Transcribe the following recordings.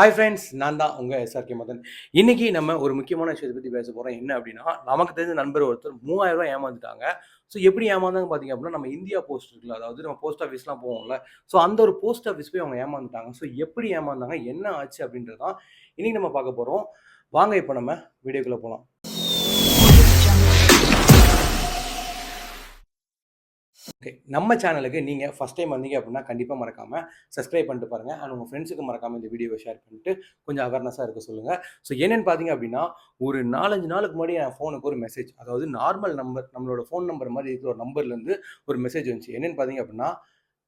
Hi friends நான் தான் உங்கள் எஸ்ஆர்கே மதன். இன்னைக்கு நம்ம ஒரு முக்கியமான விஷயத்தை பற்றி பேச போகிறோம் என்ன அப்படின்னா நமக்கு தெரிஞ்ச நண்பர் ஒருத்தர் மூவாயிரம் ஏமாந்துட்டாங்க. ஸோ எப்படி ஏமாந்தாங்க பார்த்தீங்க அப்படின்னா நம்ம இந்தியா போஸ்ட் இருக்குல்ல அதாவது நம்ம போஸ்ட் ஆஃபீஸ்லாம் போவோம்ல. ஸோ அந்த ஒரு போஸ்ட் ஆஃபீஸ் போய் அவங்க ஏமாந்துட்டாங்க. ஸோ எப்படி ஏமாந்தாங்க என்ன ஆச்சு அப்படின்றது தான் இன்னைக்கு நம்ம பார்க்க போகிறோம் வாங்க இப்போ நம்ம வீடியோக்குள்ளே போகலாம் ஓகே நம்ம சேனலுக்கு நீங்கள் ஃபஸ்ட் டைம் வந்தீங்க அப்படின்னா கண்டிப்பாக மறக்காமல் சப்ஸ்கிரைப் பண்ணிட்டு பாருங்கள் அண்ட் உங்கள் ஃப்ரெண்ட்ஸுக்கு மறக்காமல் இந்த வீடியோவை ஷேர் பண்ணிட்டு கொஞ்சம் அவேர்னஸாக இருக்க சொல்லுங்கள் ஸோ என்னென்னு பார்த்தீங்க அப்படின்னா ஒரு நாலஞ்சு நாளுக்கு முன்னாடி என் ஃபோனுக்கு ஒரு மெசேஜ் அதாவது நார்மல் நம்பர் நம்மளோட ஃபோன் நம்பர் மாதிரி இருக்கிற ஒரு நம்பர்லேருந்து ஒரு மெசேஜ் வந்துச்சு. என்னென்னு பார்த்தீங்க அப்படின்னா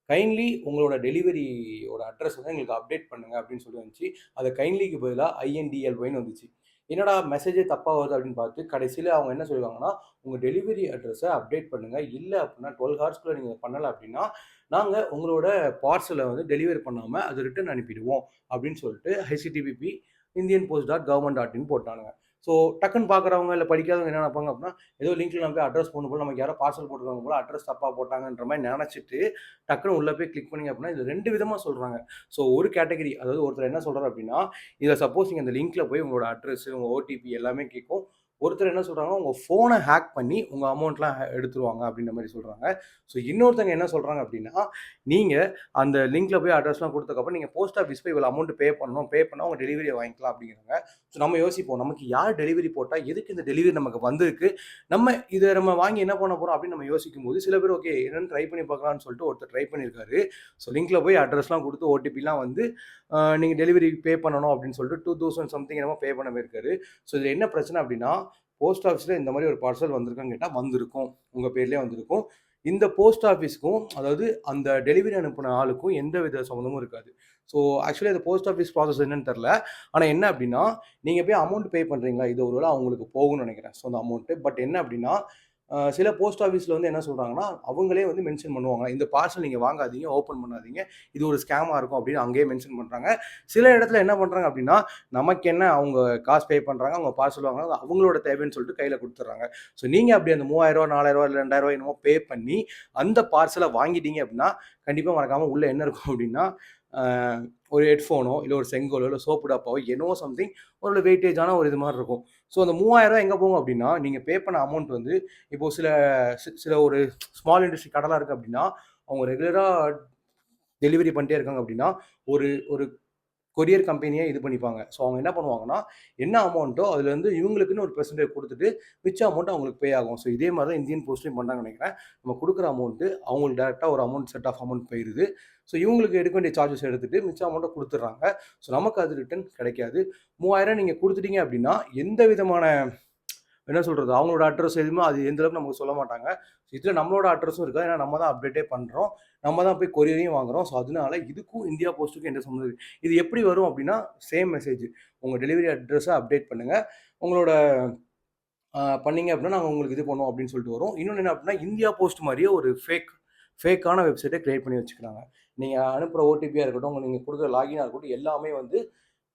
கைண்ட்லி உங்களோட டெலிவரியோட அட்ரஸ் வந்து எங்களுக்கு அப்டேட் பண்ணுங்க அப்படின்னு சொல்லி வந்துச்சு. அதை கைண்ட்லிக்கு பதிலாக ஐஎன்டிஎல்ஒய்னு வந்துச்சு. என்னடா மெசேஜே தப்பாக வருது அப்படின்னு பார்த்து கடைசியில் அவங்க என்ன சொல்லுவாங்கன்னா உங்கள் டெலிவரி அட்ரஸை அப்டேட் பண்ணுங்கள் இல்லை அப்படின்னா டுவெல் ஹவர்ஸ்க்குள்ளே நீங்கள் பண்ணலை அப்படின்னா நாங்கள் உங்களோட பார்சலை வந்து டெலிவரி பண்ணாமல் அது ரிட்டர்ன் அனுப்பிடுவோம். அப்படின்னு சொல்லிட்டு HTTP Indian post dot government dot in போட்டானுங்க. So டக்குன்னு பார்க்குறவங்க இல்லை படிக்காதவங்க என்ன நினைப்பாங்க அப்படின்னா ஏதோ லிங்க்ல நம்ம போய் அட்ரஸ் போன போல நமக்கு யாரோ பார்சல் போட்டுருக்காங்க போல அட்ரஸ் தப்பாக போட்டாங்கன்ற மாதிரி நினச்சிட்டு டக்குன்னு உள்ளே போய் கிளிக் பண்ணிங்க அப்படின்னா இது ரெண்டு விதமாக சொல்கிறாங்க ஸோ ஒரு கேட்டகரி அதாவது ஒருத்தர் என்ன சொல்கிறார் அப்படின்னா இதில் சப்போஸ் நீங்கள் அந்த லிங்க்ல போய் உங்களோட அட்ரஸ் உங்கள் ஓடிபி எல்லாமே கேட்கும். ஒருத்தர் என்ன சொல்கிறாங்க உங்கள் ஃபோனை ஹேக் பண்ணி உங்கள் அமௌண்ட்லாம் எடுத்துருவாங்க அப்படின்ற மாதிரி சொல்கிறாங்க ஸோ இன்னொருத்தங்க என்ன சொல்கிறாங்க அப்படின்னா நீங்கள் அந்த லிங்கில் போய் அட்ரஸ்லாம் கொடுத்ததுக்கப்புறம் நீங்கள் போஸ்ட் ஆஃபீஸ் போய் இவ்வளோ அமௌண்ட் பே பண்ணணும் பே பண்ணால் உங்கள் டெலிவரியை வாங்கிக்கலாம் அப்படிங்கிறாங்க. ஸோ நம்ம யோசிப்போம் நமக்கு யார் டெலிவரி போட்டால் எதுக்கு இந்த டெலிவரி நமக்கு வந்திருக்கு? நம்ம இதை நம்ம வாங்கி என்ன பண்ண போகிறோம் அப்படின்னு நம்ம யோசிக்கும் போது சில பேர் ஓகே என்னென்னு ட்ரை பண்ணி பார்க்கலாம்னு சொல்லிட்டு ஒருத்தர் ட்ரை பண்ணியிருக்காரு ஸோ லிங்கில் போய் அட்ரஸ்லாம் கொடுத்து ஓடிபிலாம் வந்து நீங்கள் டெலிவரி பே பண்ணணும் அப்படின்னு சொல்லிட்டு டூ தௌசண்ட் சம்திங் என்னமோ பே பண்ண போயிருக்காரு. ஸோ இதில் என்ன பிரச்சனை அப்படின்னா போஸ்ட் ஆஃபீஸில் இந்த மாதிரி ஒரு பார்சல் வந்திருக்கான்னு கேட்டால் வந்திருக்கும். உங்கள் பேர்லேயே வந்திருக்கும். இந்த போஸ்ட் ஆஃபீஸ்க்கும் அதாவது அந்த டெலிவரி அனுப்பின ஆளுக்கும் எந்த வித சம்மந்தமும் இருக்காது. ஸோ ஆக்சுவலி அந்த போஸ்ட் ஆஃபீஸ் ப்ராசஸ் என்னன்னு தெரில ஆனால் என்ன அப்படின்னா நீங்கள் போய் அமௌண்ட் பே பண்ணுறீங்களா இது ஒரு வேளை அவங்களுக்கு போகணும்னு நினைக்கிறேன். ஸோ அந்த அமௌண்ட்டு பட் என்ன அப்படின்னா சில போஸ்ட் ஆஃபீஸில் வந்து என்ன சொல்கிறாங்கன்னா அவங்களே வந்து மென்ஷன் பண்ணுவாங்க. இந்த பார்சல் நீங்கள் வாங்காதீங்க ஓப்பன் பண்ணாதீங்க. இது ஒரு ஸ்கேமாக இருக்கும் அப்படின்னு அங்கேயே மென்ஷன் பண்ணுறாங்க சில இடத்துல என்ன பண்ணுறாங்க அப்படின்னா நமக்கு என்ன அவங்க காசு பே பண்ணுறாங்க அவங்க பார்சல் வாங்குறாங்க அவங்களோட தேவைன்னு சொல்லிட்டு கையில் கொடுத்துட்றாங்க. ஸோ நீங்கள் அப்படி அந்த மூவாயிரரூவா நாலாயிரரூவா இல்லை ரெண்டாயிரரூவா என்னமோ பே பண்ணி அந்த பார்சலை வாங்கிட்டீங்க அப்படின்னா கண்டிப்பாக மறக்காமல் உள்ளே என்ன இருக்கும் அப்படின்னா ஒரு ஹெட்ஃபோனோ இல்லை ஒரு செங்கோலோ இல்லை சோப்பு டப்பாவோ என்னவோ சம்திங் ஒரு வெயிட்டேஜான ஒரு இது மாதிரி இருக்கும். ஸோ அந்த மூவாயிரரூவா எங்கே போகும் அப்படின்னா நீங்கள் பே பண்ண அமௌண்ட் வந்து இப்போது சில சில ஒரு ஸ்மால் இண்டஸ்ட்ரி கடலாக இருக்குது அப்படின்னா அவங்க ரெகுலராக டெலிவரி பண்ணிட்டே இருக்காங்க அப்படின்னா ஒரு ஒரு கொரியர் கம்பெனியாக இது பண்ணிப்பாங்க. ஸோ அவங்க என்ன பண்ணுவாங்கன்னா என்ன அமௌண்ட்டோ அதுலேருந்து இவங்களுக்குன்னு ஒரு பெர்சன்டேஜ் கொடுத்துட்டு மிச்ச அமௌண்ட் அவங்களுக்கு பே ஆகும். ஸோ இதே மாதிரி தான் இந்தியன் போஸ்ட்லேயும் பண்ணாங்க நினைக்கிறேன். நம்ம கொடுக்குற அமௌண்ட்டு அவங்களுக்கு டேரெக்டாக ஒரு அமௌண்ட் செட் ஆஃப் அமௌண்ட் போயிடுது ஸோ இவங்களுக்கு எடுக்க வேண்டிய சார்ஜஸ் எடுத்துகிட்டு மிச்ச அமௌண்ட்டை கொடுத்துட்றாங்க. ஸோ நமக்கு அது ரிட்டன் கிடைக்காது. மூவாயிரம் நீங்கள் கொடுத்துட்டீங்க அப்படின்னா எந்த விதமான என்ன சொல்கிறது அவங்களோட அட்ரஸ் எதுவுமே அது எந்த அளவுக்கு நமக்கு சொல்ல மாட்டாங்க. இதில் நம்மளோட அட்ரஸும் இருக்காது ஏன்னா நம்ம தான் அப்டேட்டே பண்ணுறோம் நம்ம தான் போய் கொரியரையும் வாங்குறோம். ஸோ அதனால இதுக்கும் இந்தியா போஸ்ட்டுக்கும் என்ன சம்மந்தம் இது எப்படி வரும் அப்படின்னா சேம் மெசேஜ் உங்கள் டெலிவரி அட்ரஸை அப்டேட் பண்ணுங்கள் உங்களோட பண்ணீங்க அப்படின்னா நாங்கள் உங்களுக்கு இது பண்ணுவோம் அப்படின்னு சொல்லிட்டு வரும். இன்னொன்று என்ன அப்படின்னா இந்தியா போஸ்ட் மாதிரியே ஒரு ஃபேக் ஃபேக்கான வெப்சைட்டை க்ரியேட் பண்ணி வச்சுக்கிறாங்க. நீங்கள் அனுப்புகிற ஓடிபியாக இருக்கட்டும் உங்கள் நீங்கள் கொடுக்குற லாகினாக இருக்கட்டும் எல்லாமே வந்து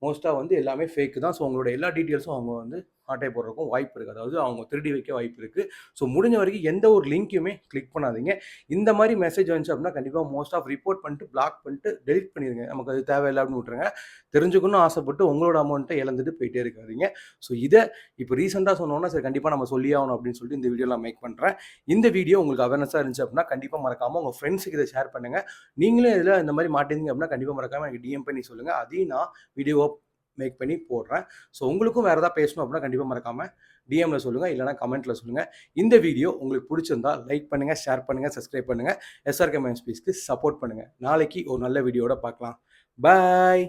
மோஸ்ட்டாக வந்து எல்லாமே ஃபேக்கு தான். ஸோ உங்களோட எல்லா டீட்டெயில்ஸும் அவங்க வந்து ஆட்டை போடுறதுக்கும் வாய்ப்பு இருக்குது அதாவது அவங்க திருடி வைக்க வாய்ப்பு இருக்குது ஸோ முடிஞ்ச வரைக்கும் எந்த ஒரு லிங்க்குமே கிளிக் பண்ணாதீங்க. இந்த மாதிரி மெசேஜ் வந்துச்சு அப்படின்னா கண்டிப்பாக மோஸ்ட் ஆஃப் ரிப்போர்ட் பண்ணிட்டு பிளாக் பண்ணிட்டு டெலிட் பண்ணிடுங்க நமக்கு அது தேவையில்லை அப்படின்னு விட்டுருங்க. தெரிஞ்சுக்கணும்னு ஆசைப்பட்டு உங்களோட அமௌண்ட்டை இழந்துட்டு போயிட்டே இருக்காதீங்க. ஸோ இதை இப்போ ரீசெண்டாக சொன்னோன்னா சரி கண்டிப்பாக நம்ம சொல்லி ஆகணும் அப்படின்னு சொல்லிட்டு இந்த வீடியோ நான் மேக் பண்ணுறேன் இந்த வீடியோ உங்களுக்கு அவேர்னஸாக இருந்துச்சு அப்படின்னா கண்டிப்பாக மறக்காமல் உங்கள் ஃப்ரெண்ட்ஸுக்கு இதை ஷேர் பண்ணுங்கள் நீங்களும் இதில் இந்த மாதிரி மாட்டேங்க அப்படின்னா கண்டிப்பாக மறக்காமல் எனக்கு டிஎம் பண்ணி சொல்லுங்கள் அதையும் நான் வீடியோ மேக் பண்ணி போடுறேன். ஸோ உங்களுக்கும் வேறு ஏதாவது பேசணும் அப்படின்னா கண்டிப்பாக மறக்காமல் டிஎம்ல சொல்லுங்கள் இல்லைனா கமெண்ட்டில் சொல்லுங்கள் இந்த வீடியோ உங்களுக்கு பிடிச்சிருந்தா லைக் பண்ணுங்கள் ஷேர் பண்ணுங்கள் சப்ஸ்கிரைப் பண்ணுங்கள் எஸ்ஆர்கே மைன்ஸ் பீஸ்க்கு சப்போர்ட் பண்ணுங்கள் நாளைக்கு ஒரு நல்ல வீடியோட பார்க்கலாம். பாய்